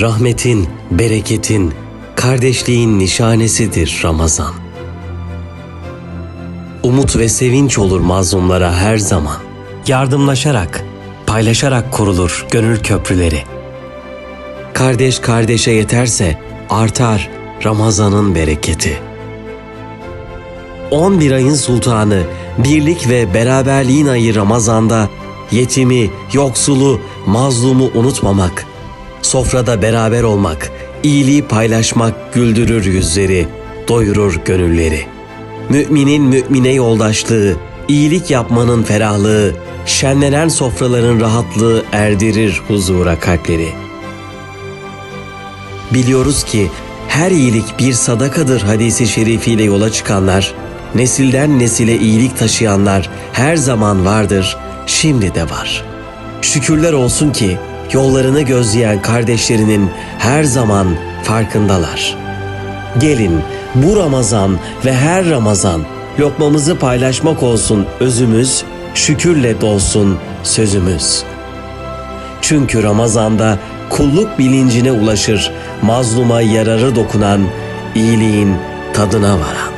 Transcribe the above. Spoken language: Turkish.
Rahmetin, bereketin, kardeşliğin nişanesidir Ramazan. Umut ve sevinç olur mazlumlara her zaman. Yardımlaşarak, paylaşarak kurulur gönül köprüleri. Kardeş kardeşe yeterse artar Ramazan'ın bereketi. 11 ayın sultanı, birlik ve beraberliğin ayı Ramazan'da yetimi, yoksulu, mazlumu unutmamak, sofrada beraber olmak, iyiliği paylaşmak güldürür yüzleri, doyurur gönülleri. Müminin mümine yoldaşlığı, iyilik yapmanın ferahlığı, şenlenen sofraların rahatlığı erdirir huzura kalpleri. Biliyoruz ki her iyilik bir sadakadır hadisi şerifiyle yola çıkanlar, nesilden nesile iyilik taşıyanlar her zaman vardır, şimdi de var. Şükürler olsun ki yollarını gözleyen kardeşlerinin her zaman farkındalar. Gelin bu Ramazan ve her Ramazan lokmamızı paylaşmak olsun özümüz, şükürle dolsun sözümüz.'' Çünkü Ramazan'da kulluk bilincine ulaşır, mazluma yararı dokunan, iyiliğin tadına varan.